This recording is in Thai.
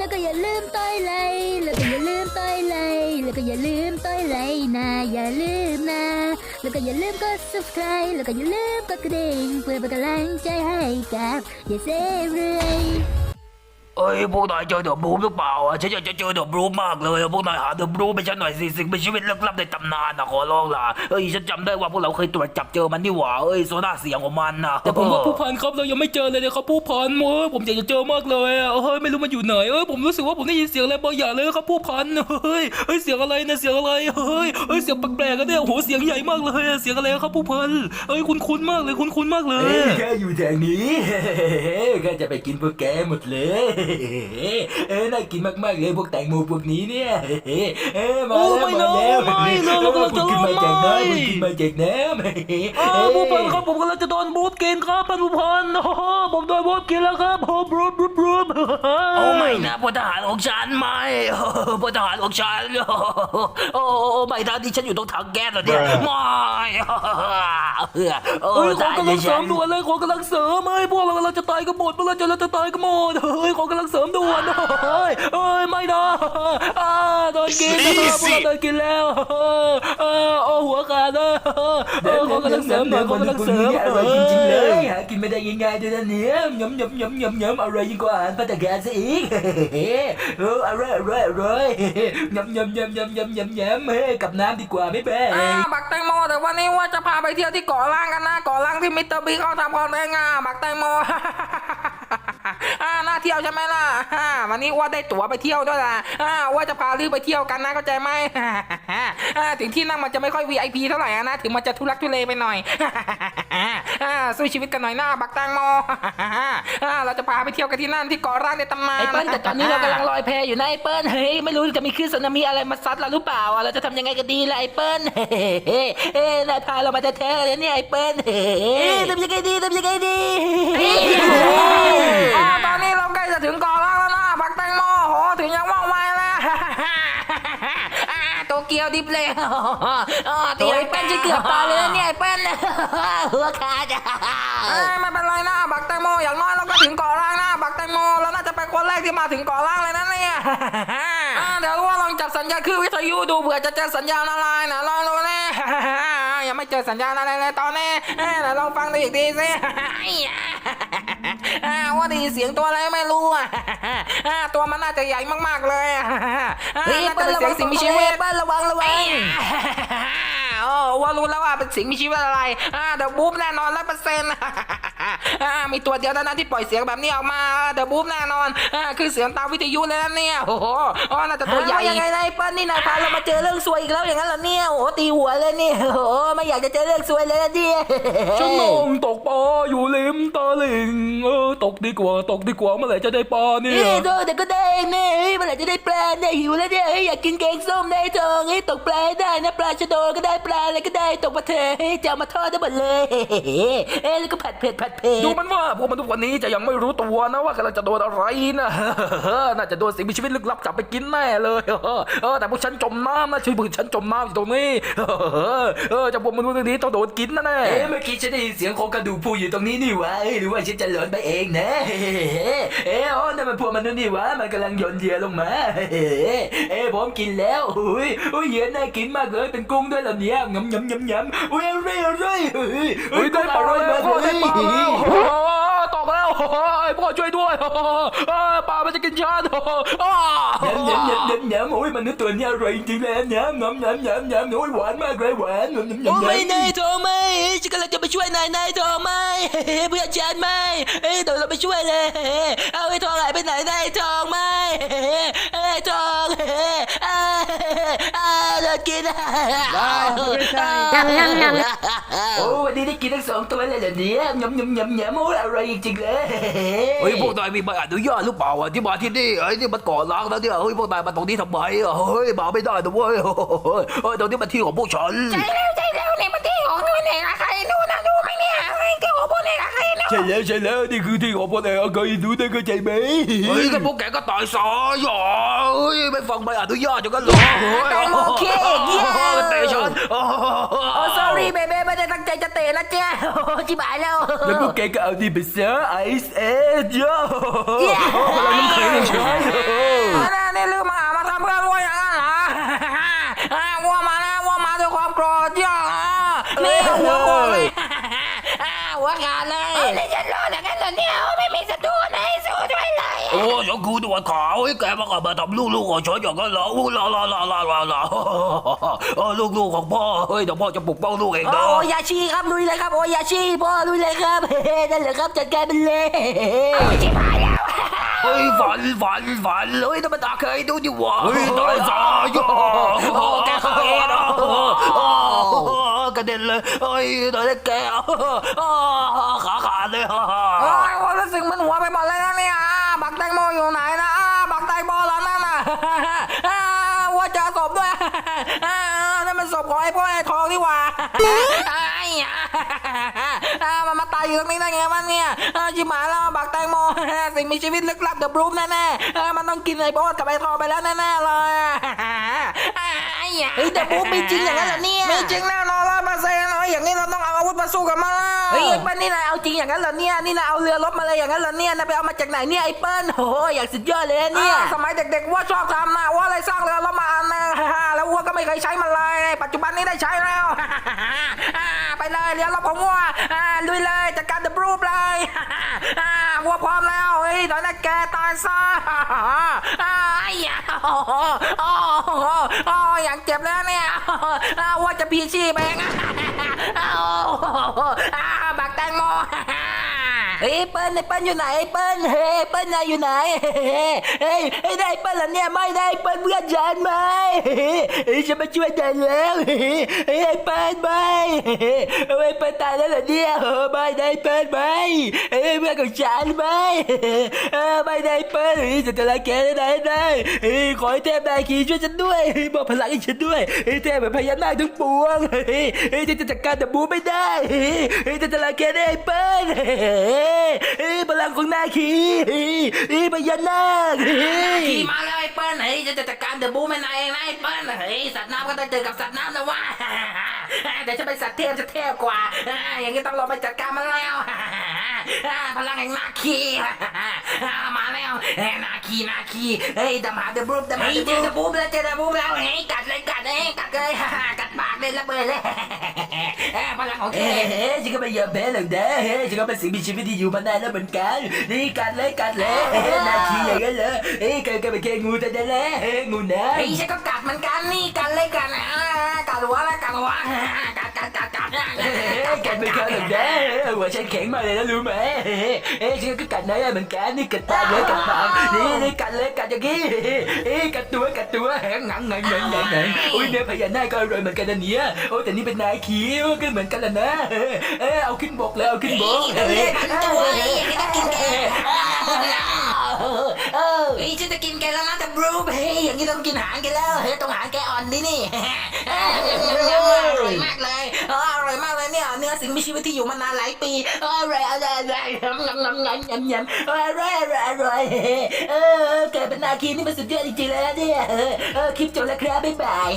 แล้วก็อย่าลืมต้อยเลยแล้วก็อย่าลืมต้อยเลยแล้วก็อย่าลืมต้อยเลยนะอย่าลืมนะแล้วก็อย่าลืมกด subscribe แล้วก็อย่าลืมกดกระดิ่งเพื่อเป็นกำลังใจให้กับอย่าเซเรื่อย เอ้ยพวกนายเจอเดอะบรูมหรือเปล่าอะฉันอยากจะเจอเดอะบรูมมากเลยอะพวกนายหาเดอะบรูมไปฉันหน่อยสิสิ่งมีชีวิตลึกลับในตำนานนะขอร้องล่ะเอ้ยฉันจำได้ว่าพวกเราเคยตรวจจับเจอมันนี่หว่าเอ้ยโซน่าเสียงของมันนะแต่ผมว่าผู้พันครับเรายังไม่เจอเลยนะครับผู้พันโอ้ยผมอยากจะเจอมากเลยอะเฮ้ยไม่รู้มันอยู่ไหนเอ้ยผมรู้สึกว่าผมได้ยินเสียงอะไรบางอย่างเลยครับผู้พันเฮ้ยเฮ้ยเสียงอะไรนะเสียงอะไรเฮ้ยเฮ้ยเสียงแปลกๆกันเนี่ยโอ้โหเสียงใหญ่มากเลยอะเสียงอะไรครับผู้พันเฮ้ยคุ้นๆมากเลยคุ้นๆมากเลยเอ้ยแค่อยู่แถวนี้แค่จะไปกินพวกแกหมดเลยเอ้ยน่ากินมากๆเลยพวกแตงโมพวกนี้เนี่ยเอ้ยมาแล้วมาแล้วไม่นะเรากำลังจะกินมาจากไหมน้ำกินมาจากน้ำอ้าวผู้พันครับผมกำลังจะโดนบูธกินครับท่านผู้พันโอ้ผมโดนบูธกินแล้วครับโอ้บรูบรูบรูโอ้ไม่นะพลทหารของฉันไม่พลทหารของฉันโอ้ไม่นะที่ฉันอยู่ตรงถังแก๊สเหรอเนี่ยไม่โอ้เฮ้ยขอตายกำลังเสริมฉันด่วนเลยของกำลังเสริมเฮ้ยพวกเรากำลังจะตายกันหมดพวกเราจะเราจะตายกันหมดเฮ้ยของกำลังเสริมด่วนเฮ้ยเฮ้ยไม่นะอ่าโดนกินนะครับพวกเราโดนกินแล้วเออโอ้หัวขาดเลยเออขอกำลังเสริมหน่อยขอกำลังเสริมอร่อยจริงๆเลยหากินไม่ได้ง่ายๆด้วยนะเนี่ยยำยำยำยำยำอร่อยยิ่งกว่าอาหารพัตตาคารซะอีกเอออร่อยอร่อยอร่อยยำยำยำยำยำยำยำเฮ้ยกับน้ำดีกว่าไม่แพ้อ่าบักแตงโมแต่วันนี้ว่าจะพาไปเที่ยวที่เกาะล้างกันนะเกาะล้างที่มิสเตอร์บีเขาทำคอนเทนต์อะบักแตงโม อ่าน่าเที่ยวใช่ไหมล่ะอ่าวันนี้ว่าได้ตั๋วไปเที่ยวด้วยล่ะอ่าว่าจะพาลือไปเที่ยวกันนะเข้าใจไหมอ่าถึงที่นั่งมันจะไม่ค่อย VIP เท่าไหร่อะนะถึงมันจะทุลักทุเลไปหน่อยอ่าสู้ชีวิตกันหน่อยหน้าบักแตงโมอ่าเราจะพาไปเที่ยวกันที่นั่นที่เกาะล้างในตำนานไอ้เปิ้ลแต่ตอนนี้เรากำลังลอยแพอยู่นะไอ้เปิ้ลเฮ้ยไม่รู้จะมีคลื่นสึนามิอะไรมาซัดเราหรือเปล่าอะเราจะทำยังไงกันดีล่ะไอ้เปิ้ลเฮ้เฮ้เฮ้นายพาเรามาแท้ๆเลยเนี่ยไอ้เปิ้ลเฮ้ทำยังไงดีทำยังไงดีอ่าตอนนี้เราใกล้จะถึงเกาะล้างแล้วนะบักแตงโมโหถึงยังว่องไวแล้วอ่าโตเกียวดิบเลยอ๋อตีโอ้ไอ้ยเปิ้เปิ้ลลจะจะเกืเกืออบบตาตายยเลเลยยนะนะเนี่เนี่ยยไอ้เปิ้ลหัวขาดอะเอ้ยไม่เป็นไรนะบักแตงโมอย่างน้อยเราก็ถึงเกาะล้างนะบักแตงโมเราน่าจะเป็นคนแรกที่มาถึงเกาะล้างเลยนะเนี่ยอ่าเดี๋ยวว่าลองจับสัญญาณคือวิทยุดูเผื่อจะเจอสัญญาณอะไรนะลองดูนะยังไม่เจอสัญญาณอะไรเลยตอนนี้เอ้ยไหนลองฟังดูอีกทีสิอ่า ว่าไดีเสียงตัวอะไรไม่รู้อะอ่าตัวมันน่าจะใหญ่มากๆเลยอะอ่าเฮ้ยน่าเปิ้จะลเป็นระเสีวัยงงสิ่สิ่งงมีมีชีชีวิวิตตเปิ้ลระวังระวัง โอ้ว่ารู้แล้วว่าเป็นสิ่งมีชีวิตอะไรอ่าเดอะบูฟแน่นอนร้อยเปอร์เซ็นต์อ่ามีตัวเดียวเท่านั้นที่ปล่อยเสียงแบบนี้ออกมาเดอะบูฟแน่นอนอ่าคือเสียงตามวิทยุเลยนะเนี่ยโอ้โหอ๋อน่าจะตัวใหญ่ว่ายังไงนายเปิ้ลนี่นายพาเรามาเจอเรื่องซวยอีกแล้วอย่างนั้นเหรอเนี่ยโอ้โหตีหัวเลยเนี่ยโอ้โหไม่อยากจะเจอเรื่องซวยเลยนะเนี่ยฉันนองตกปลาอยู่ริมตลิ่งเออตกดีกว่าตกดีกว่าเมื่อไหร่จะได้ปลาเนี่เอ้ยยเดี๋ยวก็ได้เนี่ยเฮ้ยเมื่อไหร่จะได้ปลาเนี่ยหิวแล้วเนี่ยเฮ้ยอยากกินแกงส้มได้ทองเฮ้ยตกปลาให้ได้นะปลาชะโดก็ได้ปลาอะไรก็ได้ตกมาเถอะเฮ้ยจะเอามาทอดได้หมดเลยเฮ้แล้วก็ผัดเผ็ดผัดเผ็ดดูมันว่าพวกมันทุกวันนี้จะยังไม่รู้ตัวนะว่ากำลังจะโดนอะไรนะน่าจะโดนสิ่งมีชีวิตลึกลับจับไปกินแน่เลยเออแต่พวกฉันจมน้ำนะช่วยพวกฉันจมน้ำอยู่ตรงนี้เออจะพวกมนุษย์นี้ต้องโดนกินแน่เอ๊ะเมื่อกี้ฉันได้ยินเสียงโครงกระดูกพูดอยู่ตรงนี้นี่วะหรือว่าฉันจะหลอนไปเองนะเอ๊ะอ๋อนั่นมันพวกมันุษย์นี่วะมันกำลังโยนเหยื่อลงมาเอ๊ะผมกินแล้วอุ้ยอุ้ยเหยื่อน่ากินมากเลยเป็นกุ้งด้วยเหรอเนี่ยงำยำยำยำอุ้ยอร่อยอร่อยเฮ้ยเฮ้ยได้ปลาแล้วพ่อได้ปลาแล้วตกแล้วพ่อช่วยด้วยปลามันจะกินฉันยำยำยำยำยำอุ้ยมนุษย์ตัวนี้อร่อยจริงๆเลยยำยำยำยำยำอุ้ยหวานมากเลยหวานยำยำโอ้ยำไม่ยำนายโทรไม่ฉันกำลังจะไปช่วยนายนายโทรไม่เพื่อนฉันไม่เฮ้ยเดี๋ยวเราไปช่วยเลย เอาไอ้ทองหายไปไหนนายทองไม่ไอ้ทองอ่าอ่า โดนกินโอ้วันนี้ได้กินทั้งสองตัวเลยเหรอเนี่ยยำยำยำยำโอ้ยอร่อยจริงๆเลยเฮ้ยพวกนายมีใบอนุญาตหรือเปล่าที่มาที่นี่ไอ้นี่มันก่อล้างแล้วเนี่ยเฮ้ยพวกนายมาตรงนี้ทำไมเฮ้ยมาไม่ได้นะเว้ยเฮ้ยตรงนี้มันที่ของพวกฉันใช่แล้วใช่แล้วเนี่ยมันที่ของนู่นเองอะใครนู่นนะ ใช่แล้วใช่แล้วนี่คือที่ของพลเอกเคยดูได้ก็ใจไหมเฮ้ยก็พวกแกก็ต่อยซอยหรอเฮ้ยไม่ฟังใบอนุญาตจะก็หลอเฮ้ยโอเคเยี่ยมเตะชนโอ้โอ้ sorry เบเบ้ไม่ได้ตั้งใจจะเตะนะเจ้าจิบหายแล้วแล้วพวกแกก็เอาดีไปเสียไอซ์เอ้โย่เราไม่เคยเฉยเลยนี่ลืมมามาทำกันว่าอย่างนั้นเหรอว่ามาแล้วว่ามาด้วยความโกรธย่อนี่หัวโกรธเลย นี่ฉันรอดอย่างนั้นเหรอเนี่ยไม่มีศัตรูไหนสู้ด้วยเลยโอ้ฉันคือตัวขาวไอ้แกมากับมาทำลูกๆของฉันอย่างนั้นเหรออู้ลาลาลาลาลาลาเออลูกๆของพ่อเฮ้ยเดี๋ยวพ่อจะปกป้องลูกเองโอ้นะโอยาชีครับลุยเลยครับโอยาชีพ่อลุยเลยครับเฮ้นั่นแหละครับจัดการมันเลยเฮ้ยฝันฝันฝันเฮ้ยธรรมดาเคยดูดิวะเฮ้ยตายซะโอ้แกเคยเนาะก ระเด็นเลยเฮ้ยตายแล้วแกขาขาดเลยโอ้ยว่ารู้สึกมันหัวไปหมดเลยนะเนี่ยอ่าบักแตงโมอยู่ไหนนะอ่าบักแตงโมแล้วนั่นน่ะอ่าว่าเจอศพด้วยอ่านั่นมันศพของไอ้พ่อไอ้ทองนี่หว่าไอ้อะอ่ามันมาตายอยู่ตรงนี้ได้ไงวะเนี่ยอ่าชิบหายแล้วบักแตงโมสิ่งมีชีวิตลึกลับเดอะบรูมแน่ๆอ่ามันต้องกินไอ้โบ๊ทกับไอ้ทองไปแล้วแน่ๆเลยอ่าไอ้อะเฮ้ยแต่บูมมีจริงอย่างนั้นเหรอเนี่ยมีจริงแน่นอนร้อยเปอร์เซ็นต์เลย อย่างนี้เราต้องเอาอาวุธมาสู้กับมันแล้วเฮ้ยไอ้เปิ้ลนี่นายเอาจริงอย่างนั้นเหรอเนี่ยนี่นายเอาเรือรบมาเลยอย่างนั้นเหรอเนี่ยนายไปเอามาจากไหนเนี่ยไอ้เปิ้ลโอ้โหอย่างสุดยอดเลยนะเนี่ยอ่าสมัยเด็กๆว่าชอบทำนะว่าอะไรสร้างเรือแล้วมาอันนึงแล้ววัวก็ไม่เคยใช้มันเลย ปัจจุบันนี้ได้ใช้แล้วอ่าไปเลยเรือรบของวัวอ่าลุยเลยจัดการเดอะบรูปเลยอ่าวัวพร้อมแล้วเฮ้ยตอนนั้นแกายซะอ่าไอ้ยาโอ้โหโอ้โหโอ้อย่างเจ็บแล้วเนี่ยอ่าวัวจะพีชีพเองโอ้โหอ่าบักแตงโม เฮ้ยเปิ้ลไอ้เปิ้ลอยู่ไหนไอ้เปิ้ลเฮ้ยเปิ้ลนายอยู่ไหนเฮ้ยเฮ้ยได้เปิ้ลเหรอเนี่ยไม่ได้เปิ้ลเพื่อนฉันไหมเฮ้ยฉันมาช่วยนายแล้วเฮ้ยไอ้เปิ้ลไม่เฮ้ยเปิ้ลตายแล้วเหรอเนี่ยเออไม่ได้เปิ้ลไม่เฮ้ยเพื่อนของฉันไม่เออไม่ได้เปิ้ลเฮ้ยจะจะละแกได้ไหนได้เฮ้ยขอให้เทพนายขี่ช่วยฉันด้วยบอกพลังให้ฉันด้วยเฮ้ยเทพแบบพญานาคทั้งปวงเฮ้ยเฮ้จะจัดการดับบูไม่ได้เฮ้ยจะจะละแกได้เปิ้ลเอ้พลังของนาคีเอ้ยเอ้ยพญานาคเอ้ยขี่มาเลยไอ้เปิ้ลเฮ้ยจะจัดการเดอะบูแมนเองนะไอ้เปิ้ลเฮ้ยสัตว์น้ำก็ต้องเจอกับสัตว์น้ำนะว่าเดี๋ยวจะเป็นสัตว์เทพจะเทพกว่า อย่างนี้ต้องลงไปจัดการมันแล้ว พลังแห่งนาคีอ่ามาแล้วเฮ้ยนาคีนาคีเฮ้ยดำหาเดอะบูดำหาเดอะบูแล้วเจอเดอะบูแล้วเฮ้ยกัดเลยกัดเลยกัดเลยกัดปากเลยระเบิดเลยเอ้ยพลังของเทเฮ้พฉันก็ไม่ยอมแพ้หรอกนะเฮ้ฉันก็เป็นสิ่งมีชีวิตที่อยู่มานานแล้วเหมือนกันนี่กัดเลยกัดเลยเฮ้นาคีอย่างนั้นเหรอเฮ้ยกัดกันเป็นแค่งูแต่นั่นแหละเฮ้งูนะไอ้ฉันก็กัดเหมือนกันนี่กัดเลยกัดอ่ากัดหัวแล้วกัดหัวกัด กัดเฮ้กัดไม่เข้าหรอกนะหัวฉันแข็งมาเลยนะรู้ไหมเฮ้ฉันก็กัดนายเหมือนกันนี่กัดตาเลยกัดปากนี่นี่กัดเลยกัดอย่างนี้เฮ้กัดตัวกัดตัวแหงงังงังงังงังงังอุ้ยเนื้อพญานาคก็อร่อยเหมือนกันนะเนี่ยโอ้แต่นี่เป็นนายขีก็เหมือนกันแหละนะเออเอาขึ้นบกแล้วเอาขึ้นบกเฮ้ยตัวเฮ้ยต้องกินแก เออเฮ้ยฉันจะกินแกแล้วนะแต่บรูเฮ้ยอย่างนี้ต้องกินหางแกแล้วเฮ้ยต้องหางแกอ่อนดินี่อร่อยมากเลยอร่อยมากเลยเนี่ยเนื้อสิ่งมีชีวิตที่อยู่มานานหลายปีอร่อยอร่อยอร่อยยำยำยำยำยำยำอร่อยอร่อยอร่อยเออเกิดเป็นนาคีนี่มันสุดยอดจริงๆเลยนะเนี่ยเออคลิปจบแล้วครับบ๊ายบาย